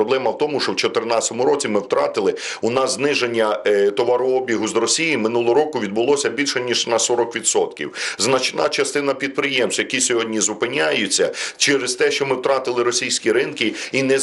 Проблема в тому, що в 2014 році ми втратили у нас зниження е, товарообігу з Росії минулого року відбулося більше ніж на 40%. Значна частина підприємств, які сьогодні зупиняються через те, що ми втратили російські ринки і не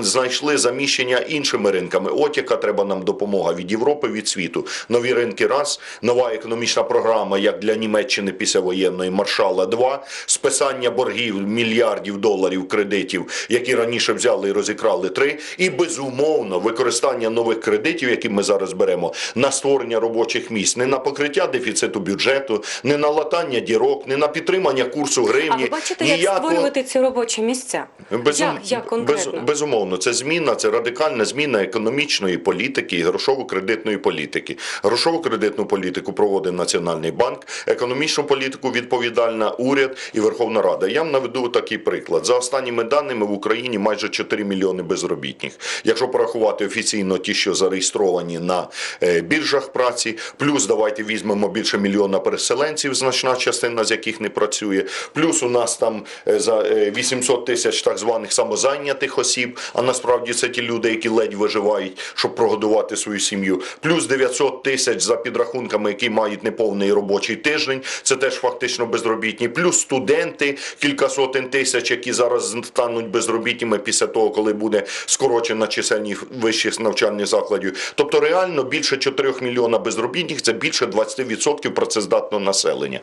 знайшли заміщення іншими ринками. От яка треба нам допомога від Європи, від світу. Нові ринки раз, нова економічна програма, як для Німеччини післявоєнної маршала. Два списання боргів мільярдів доларів кредитів, які раніше взяли і розікрали. Три і безумовно використання нових кредитів, які ми зараз беремо, на створення робочих місць, не на покриття дефіциту бюджету, не на латання дірок, не на підтримання курсу гривні. А ви бачите, як створювати ці робочі місця? Безум- Як, як конкретно? без- безумовно, це зміна, це радикальна зміна економічної політики і грошово-кредитної політики. Грошово-кредитну політику проводить Національний банк, економічну політику відповідальна уряд і Верховна Рада. Я вам наведу такий приклад. За останніми даними в Україні майже 4 мільйони безробітних. Якщо порахувати офіційно ті, що зареєстровані на е, біржах праці, плюс давайте візьмемо більше мільйона переселенців, значна частина з яких не працює, плюс у нас там е, за е, 800 тисяч так званих самозайнятих осіб, а насправді це ті люди, які ледь виживають, щоб прогодувати свою сім'ю. Плюс 900 тисяч за підрахунками, які мають неповний робочий тиждень, це теж фактично безробітні. Плюс студенти, кілька сотень тисяч, які зараз стануть безробітніми після того, коли буде скорочена чисельність вищих навчальних закладів. Тобто реально більше 4 мільйона безробітних це більше 20% працездатного населення.